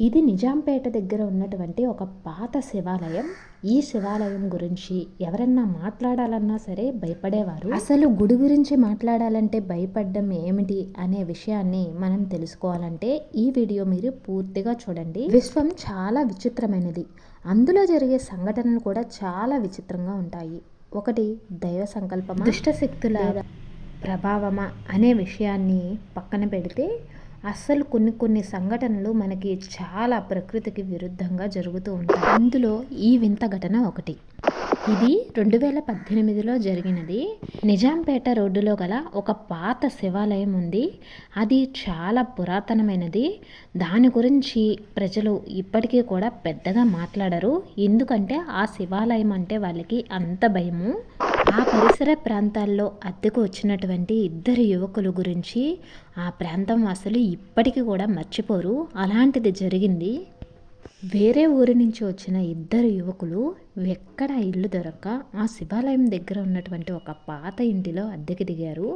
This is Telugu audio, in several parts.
ఇది నిజాంపేట దగ్గర ఉన్నటువంటి ఒక పాత శివాలయం. ఈ శివాలయం గురించి ఎవరన్నా మాట్లాడాలన్నా సరే భయపడేవారు. అసలు గుడి గురించి మాట్లాడాలంటే భయపడడం ఏమిటి అనే విషయాన్ని మనం తెలుసుకోవాలంటే ఈ వీడియో మీరు పూర్తిగా చూడండి. విశ్వం చాలా విచిత్రమైనది. అందులో జరిగే సంఘటనలు కూడా చాలా విచిత్రంగా ఉంటాయి. ఒకటి దైవ సంకల్పం దుష్ట శక్తుల ప్రభావమా? అనే విషయాన్ని పక్కన పెడితే అస్సలు కొన్ని కొన్ని సంఘటనలు మనకి చాలా ప్రకృతికి విరుద్ధంగా జరుగుతూ ఉంటాయి. అందులో ఈ వింత ఘటన ఒకటి. ఇది రెండు వేల పద్దెనిమిదిలో జరిగినది. నిజాంపేట రోడ్డులో గల ఒక పాత శివాలయం ఉంది. అది చాలా పురాతనమైనది. దాని గురించి ప్రజలు ఇప్పటికీ కూడా పెద్దగా మాట్లాడరు. ఎందుకంటే ఆ శివాలయం అంటే వాళ్ళకి అంత భయము. ఆ పరిసర ప్రాంతాల్లో అద్దెకు వచ్చినటువంటి ఇద్దరు యువకుల గురించి ఆ ప్రాంతం అసలు ఇప్పటికీ కూడా మర్చిపోరు. అలాంటిది జరిగింది. వేరే ఊరి నుంచి వచ్చిన ఇద్దరు యువకులు ఎక్కడ ఇల్లు దొరక్క ఆ శివాలయం దగ్గర ఉన్నటువంటి ఒక పాత ఇంటిలో అద్దెకి దిగారు.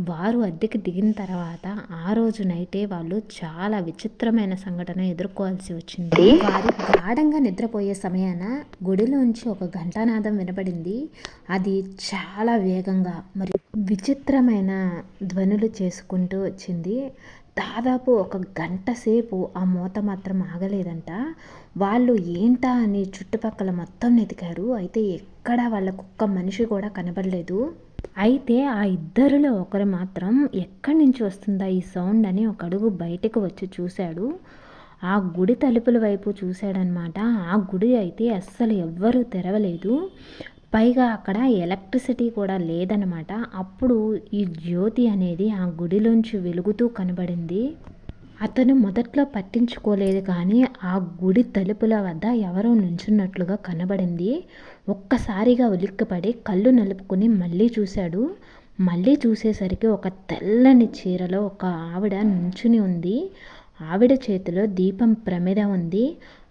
వారు అద్దెకి దిగిన తర్వాత ఆ రోజు నైటే వాళ్ళు చాలా విచిత్రమైన సంఘటన ఎదుర్కోవాల్సి వచ్చింది. వారు గాఢంగా నిద్రపోయే సమయాన గుడిలోంచి ఒక ఘంటానాదం వినపడింది. అది చాలా వేగంగా మరియు విచిత్రమైన ధ్వనులు చేసుకుంటూ వచ్చింది. దాదాపు ఒక గంట సేపు ఆ మూత మాత్రం ఆగలేదంట. వాళ్ళు ఏంటా అని చుట్టుపక్కల మొత్తం వెతికారు. అయితే ఎక్కడా వాళ్ళకు ఒక్క మనిషి కూడా కనబడలేదు. అయితే ఆ ఇద్దరిలో ఒకరు మాత్రం ఎక్కడి నుంచి వస్తుందా ఈ సౌండ్ అని ఒక అడుగు బయటకు వచ్చి చూశాడు. ఆ గుడి తలుపుల వైపు చూశాడనమాట ఆ గుడి అయితే అస్సలు ఎవ్వరూ తెరవలేదు. పైగా అక్కడ ఎలక్ట్రిసిటీ కూడా లేదనమాట అప్పుడు ఈ జ్యోతి అనేది ఆ గుడిలోంచి వెలుగుతూ కనబడింది. అతను మొదట్లో పట్టించుకోలేదు కానీ ఆ గుడి తలుపుల వద్ద ఎవరో నుంచున్నట్లుగా కనబడింది. ఒక్కసారిగా ఉలిక్కిపడి కళ్ళు నలుపుకొని మళ్ళీ చూశాడు. మళ్ళీ చూసేసరికి ఒక తెల్లని చీరలో ఒక ఆవిడ నుంచుని ఉంది. ఆవిడ చేతిలో దీపం ప్రమిద ఉంది.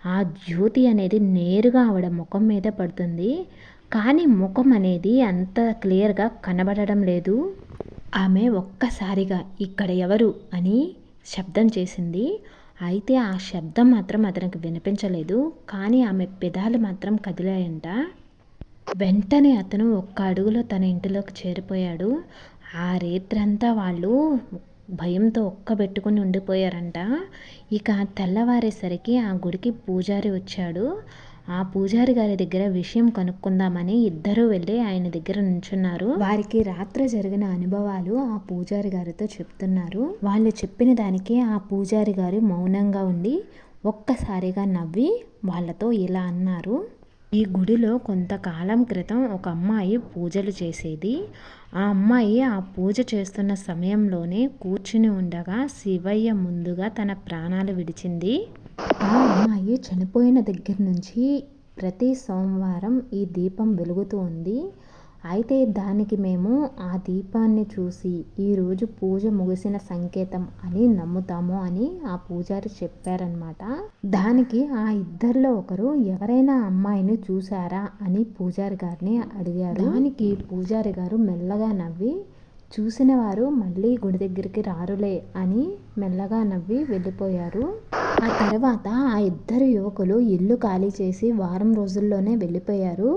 ఆ జ్యోతి అనేది నేరుగా ఆవిడ ముఖం మీద పడుతుంది. కానీ ముఖం అనేది అంత క్లియర్గా కనబడడం లేదు. ఆమె ఒక్కసారిగా ఇక్కడ ఎవరు అని శబ్దం చేసింది. అయితే ఆ శబ్దం మాత్రం అతనికి వినిపించలేదు. కానీ ఆమె పెదాలు మాత్రం కదిలాయంట. వెంటనే అతను ఒక్క అడుగులో తన ఇంటిలోకి చేరిపోయాడు. ఆ రేత్రంతా వాళ్ళు భయంతో ఒక్కబెట్టుకుని ఉండిపోయారంట. ఇక తెల్లవారేసరికి ఆ గుడికి పూజారి వచ్చాడు. ఆ పూజారి గారి దగ్గర విషయం కనుక్కుందామని ఇద్దరూ వెళ్ళి ఆయన దగ్గర నుంచున్నారు. వారికి రాత్రి జరిగిన అనుభవాలు ఆ పూజారి గారితో చెప్తున్నారు. వాళ్ళు చెప్పిన దానికి ఆ పూజారి గారు మౌనంగా ఉండి ఒక్కసారిగా నవ్వి వాళ్ళతో ఇలా అన్నారు. ఈ గుడిలో కొంతకాలం క్రితం ఒక అమ్మాయి పూజలు చేసేది. ఆ అమ్మాయి ఆ పూజ చేస్తున్న సమయంలోనే కూర్చుని ఉండగా శివయ్య ముందుగా తన ప్రాణాలు విడిచింది. ఆ అమ్మాయి చనిపోయిన దగ్గర నుంచి ప్రతి సోమవారం ఈ దీపం వెలుగుతూ ఉంది. అయితే దానికి మేము ఆ దీపాన్ని చూసి ఈరోజు పూజ ముగిసిన సంకేతం అని నమ్ముతాము అని ఆ పూజారి చెప్పారనమాట దానికి ఆ ఇద్దరిలో ఒకరు ఎవరైనా అమ్మాయిని చూసారా అని పూజారి గారిని అడిగారు. దానికి పూజారి గారు మెల్లగా నవ్వి చూసిన వారు మళ్ళీ గుడి దగ్గరికి రారులే అని మెల్లగా నవ్వి వెళ్ళిపోయారు. ఆ తర్వాత ఆ ఇద్దరు యువకులు ఇల్లు ఖాళీ చేసి వారం రోజుల్లోనే వెళ్ళిపోయారు.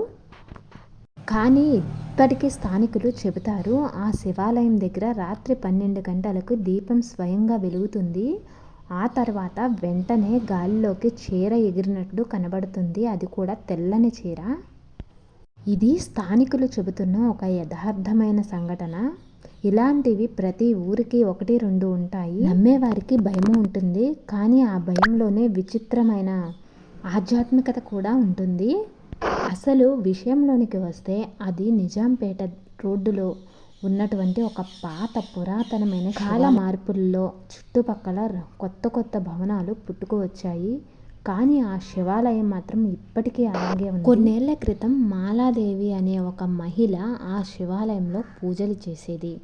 కానీ ఇప్పటికీ స్థానికులు చెబుతారు ఆ శివాలయం దగ్గర రాత్రి పన్నెండు గంటలకు దీపం స్వయంగా వెలుగుతుంది. ఆ తర్వాత వెంటనే గాలిలోకి చీర ఎగిరినట్లు కనబడుతుంది. అది కూడా తెల్లని చీర. ఇది స్థానికులు చెబుతున్న ఒక యథార్థమైన సంఘటన. ఇలాంటివి ప్రతి ఊరికి ఒకటి రెండు ఉంటాయి. నమ్మేవారికి భయం ఉంటుంది. కానీ ఆ భయంలోనే విచిత్రమైన ఆధ్యాత్మికత కూడా ఉంటుంది. అసలు విషయంలోనికి వస్తే అది నిజాంపేట రోడ్డులో ఉన్నటువంటి ఒక పాత పురాతనమైన కాల మార్పుల్లో చుట్టుపక్కల కొత్త కొత్త భవనాలు పుట్టుకు వచ్చాయి. కానీ ఆ శివాలయం మాత్రం ఇప్పటికీ అలాగే ఉంది. కొన్నేళ్ళ క్రితం మాలాదేవి అనే ఒక మహిళ ఆ శివాలయంలో పూజలు చేసేది.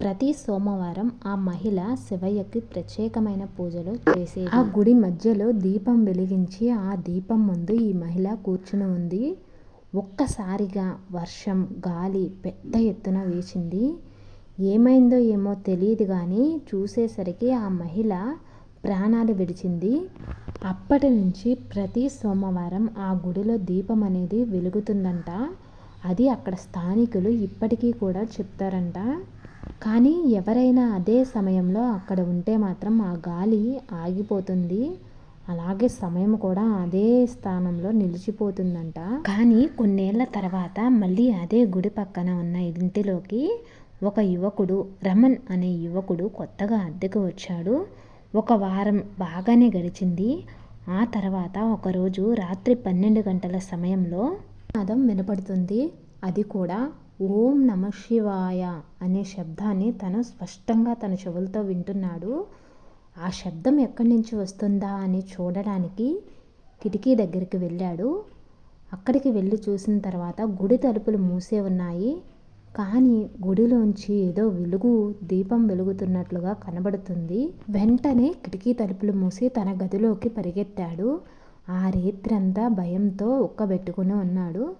ప్రతి సోమవారం ఆ మహిళ శివయ్యకి ప్రత్యేకమైన పూజలు చేసే ఆ గుడి మధ్యలో దీపం వెలిగించి ఆ దీపం ముందు ఈ మహిళ కూర్చుని ఉంది. ఒక్కసారిగా వర్షం గాలి పెద్ద ఎత్తున వేసింది ఏమైందో ఏమో తెలియదు కానీ చూసేసరికి ఆ మహిళ ప్రాణాలు విడిచింది. అప్పటి నుంచి ప్రతి సోమవారం ఆ గుడిలో దీపం అనేది వెలుగుతుందంట. అది అక్కడ స్థానికులు ఇప్పటికీ కూడా చెప్తారంట. కానీ ఎవరైనా అదే సమయంలో అక్కడ ఉంటే మాత్రం ఆ గాలి ఆగిపోతుంది. అలాగే సమయం కూడా అదే స్థానంలో నిలిచిపోతుందంట. కానీ కొన్నేళ్ళ తర్వాత మళ్ళీ అదే గుడి పక్కన ఉన్న ఇంటిలోకి ఒక యువకుడు రమణ్ అనే యువకుడు కొత్తగా అద్దెకు వచ్చాడు. ఒక వారం బాగానే గడిచింది. ఆ తర్వాత ఒకరోజు రాత్రి పన్నెండు గంటల సమయంలో నాదం వినపడుతుంది. అది కూడా ఓం నమ శివాయ అనే శబ్దాన్ని తను స్పష్టంగా తన చెవులతో వింటున్నాడు. ఆ శబ్దం ఎక్కడి నుంచి వస్తుందా అని చూడడానికి కిటికీ దగ్గరికి వెళ్ళాడు. అక్కడికి వెళ్ళి చూసిన తర్వాత గుడి తలుపులు మూసే ఉన్నాయి. కానీ గుడిలోంచి ఏదో వెలుగు దీపం వెలుగుతున్నట్లుగా కనబడుతుంది. వెంటనే కిటికీ తలుపులు మూసి తన గదిలోకి పరిగెత్తాడు. ఆ రేత్రంతా భయంతో ఉక్కబెట్టుకుని ఉన్నాడు.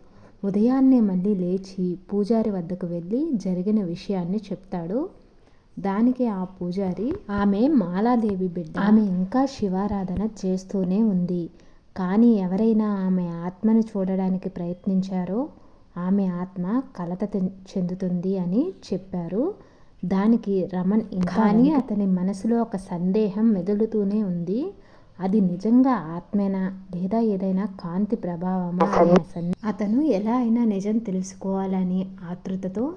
ఉదయాన్నే మళ్ళీ లేచి పూజారి వద్దకు వెళ్ళి జరిగిన విషయాన్ని చెప్తాడు. దానికి ఆ పూజారి ఆమె మాలాదేవి బిడ్డ. ఆమె ఇంకా శివారాధన చేస్తూనే ఉంది. కానీ ఎవరైనా ఆమె ఆత్మను చూడడానికి ప్రయత్నించారో ఆమె ఆత్మ కలత చెందుతుంది అని చెప్పారు. దానికి రమణ్ కానీ అతని మనసులో ఒక సందేహం మెదులుతూనే ఉంది. అది నిజంగా ఆత్మేనా? లేదా ఏదైనా కాంతి ప్రభావమా? అనే అతను ఎలా అయినా నిజం తెలుసుకోవాలని ఆతృతతో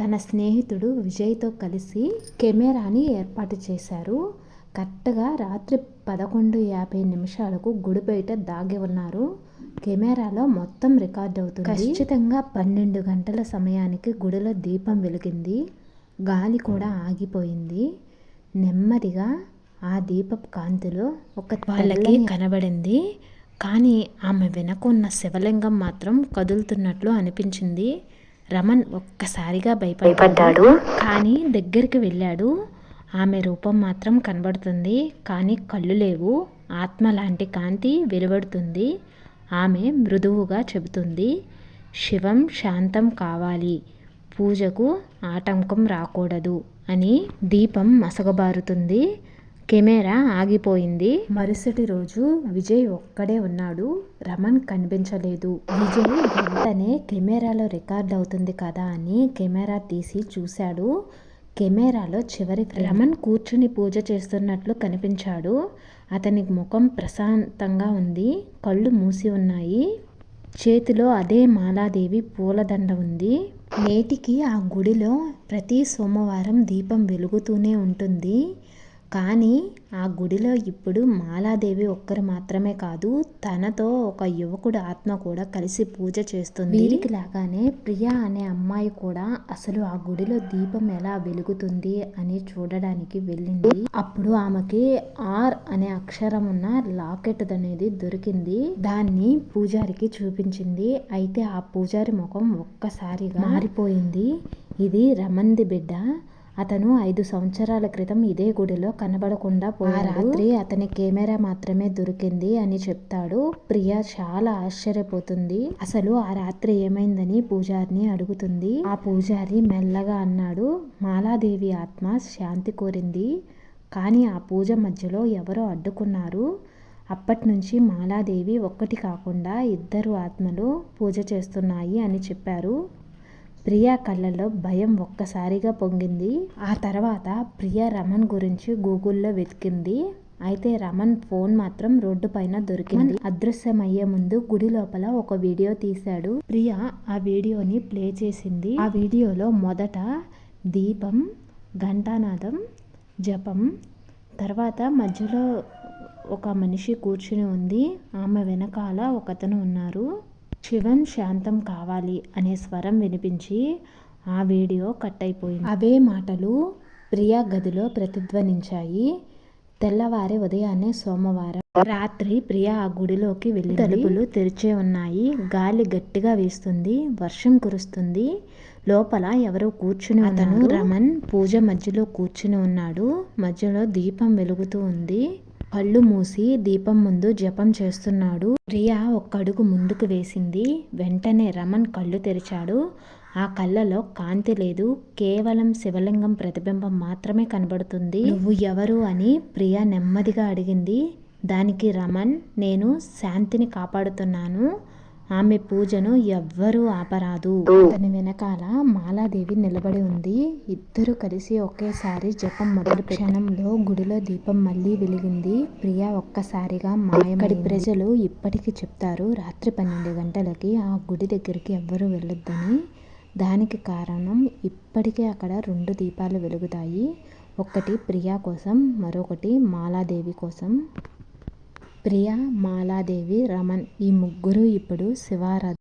తన స్నేహితుడు విజయ్తో కలిసి కెమెరాని ఏర్పాటు చేశారు. కరెక్ట్గా రాత్రి పదకొండు యాభై నిమిషాలకు గుడి బయట దాగి ఉన్నారు. కెమెరాలో మొత్తం రికార్డ్ అవుతుంది. ఖచ్చితంగా పన్నెండు గంటల సమయానికి గుడిలో దీపం వెలిగింది. గాలి కూడా ఆగిపోయింది. నెమ్మదిగా ఆ దీపపు కాంతిలో ఒక వాళ్ళకి కనబడింది. కానీ ఆమె వెనకున్న శివలింగం మాత్రం కదులుతున్నట్లు అనిపించింది. రమణ్ ఒక్కసారిగా భయపడ్డాడు. కానీ దగ్గరికి వెళ్ళాడు. ఆమె రూపం మాత్రం కనబడుతుంది. కానీ కళ్ళు లేవు. ఆత్మ లాంటి కాంతి వెలువడుతుంది. ఆమె మృదువుగా చెబుతుంది. శివం శాంతం కావాలి. పూజకు ఆటంకం రాకూడదు అని దీపం మసగబారుతుంది. కెమెరా ఆగిపోయింది. మరుసటి రోజు విజయ్ ఒక్కడే ఉన్నాడు. రమణ్ కనిపించలేదు. విజయ్ వెంటనే కెమెరాలో రికార్డ్ అవుతుంది కదా అని కెమెరా తీసి చూశాడు. కెమెరాలో చివరి రమణ్ కూర్చుని పూజ చేస్తున్నట్లు కనిపించాడు. అతని ముఖం ప్రశాంతంగా ఉంది. కళ్ళు మూసి ఉన్నాయి. చేతిలో అదే మాలాదేవి పూలదండ ఉంది. నేటికి ఆ గుడిలో ప్రతి సోమవారం దీపం వెలుగుతూనే ఉంటుంది. కానీ ఆ గుడిలో ఇప్పుడు మాలాదేవి ఒక్కరు మాత్రమే కాదు తనతో ఒక యువకుడు ఆత్మ కూడా కలిసి పూజ చేస్తుంది. వీరికి లాగానే ప్రియా అనే అమ్మాయి కూడా అసలు ఆ గుడిలో దీపం ఎలా వెలుగుతుంది అని చూడడానికి వెళ్ళింది. అప్పుడు ఆమెకి ఆర్ అనే అక్షరం ఉన్న లాకెట్ అనేది దొరికింది. దాన్ని పూజారికి చూపించింది. అయితే ఆ పూజారి ముఖం ఒక్కసారిగా మారిపోయింది. ఇది రమంది బిడ్డ. అతను ఐదు సంవత్సరాల క్రితం ఇదే గుడిలో కనబడకుండా పోయి రాత్రి అతని కెమెరా మాత్రమే దొరికింది అని చెప్తాడు. ప్రియ చాలా ఆశ్చర్యపోతుంది. అసలు ఆ రాత్రి ఏమైందని పూజారిని అడుగుతుంది. ఆ పూజారి మెల్లగా అన్నాడు మాలాదేవి ఆత్మ శాంతి కోరింది. కానీ ఆ పూజ మధ్యలో ఎవరో అడ్డుకున్నారు. అప్పటి నుంచి మాలాదేవి ఒక్కటి కాకుండా ఇద్దరు ఆత్మలు పూజ చేస్తున్నాయి అని చెప్పారు. ప్రియా కళ్ళల్లో భయం ఒక్కసారిగా పొంగింది. ఆ తర్వాత ప్రియా రమణ్ గురించి గూగుల్లో వెతికింది. అయితే రమణ్ ఫోన్ మాత్రం రోడ్డు పైన దొరికింది. అదృశ్యమయ్యే ముందు గుడి లోపల ఒక వీడియో తీశాడు. ప్రియా ఆ వీడియోని ప్లే చేసింది. ఆ వీడియోలో మొదట దీపం ఘంటానాదం జపం తర్వాత మధ్యలో ఒక మనిషి కూర్చుని ఉంది. ఆమె వెనకాల ఒకతను ఉన్నారు. శివం శాంతం కావాలి అనే స్వరం వినిపించి ఆ వీడియో కట్ అయిపోయింది అవే మాటలు ప్రియా గదిలో ప్రతిధ్వనించాయి. తెల్లవారి ఉదయాన్నే సోమవారం రాత్రి ప్రియా ఆ గుడిలోకి వెళ్ళి తలుపులు తెరిచే ఉన్నాయి. గాలి గట్టిగా వీస్తుంది. వర్షం కురుస్తుంది. లోపల ఎవరో కూర్చుని అతను రమణ్ పూజ మధ్యలో కూర్చుని ఉన్నాడు. మధ్యలో దీపం వెలుగుతూ ఉంది. కళ్ళు మూసి దీపం ముందు జపం చేస్తున్నాడు. ప్రియా ఒక్క అడుగు ముందుకు వేసింది. వెంటనే రమణ్ కళ్ళు తెరిచాడు. ఆ కళ్ళలో కాంతి లేదు. కేవలం శివలింగం ప్రతిబింబం మాత్రమే కనబడుతుంది. నువ్వు ఎవరు అని ప్రియా నెమ్మదిగా అడిగింది. దానికి రమణ్ నేను శాంతిని కాపాడుతున్నాను. ఆమె పూజను ఎవ్వరూ ఆపరాదు. అతని వెనకాల మాలాదేవి నిలబడి ఉంది. ఇద్దరు కలిసి ఒకేసారి జపం మొదలు క్షణంలో గుడిలో దీపం మళ్ళీ వెలిగింది. ప్రియా ఒక్కసారిగా మాయమడి ప్రజలు ఇప్పటికీ చెప్తారు రాత్రి పన్నెండు గంటలకి ఆ గుడి దగ్గరికి ఎవ్వరూ వెళ్ళొద్దని. దానికి కారణం ఇప్పటికే అక్కడ రెండు దీపాలు వెలుగుతాయి. ఒకటి ప్రియా కోసం మరొకటి మాలాదేవి కోసం. ప్రియా మాలాదేవి రమణ్ ఈ ముగ్గురు ఇప్పుడు శివారాధన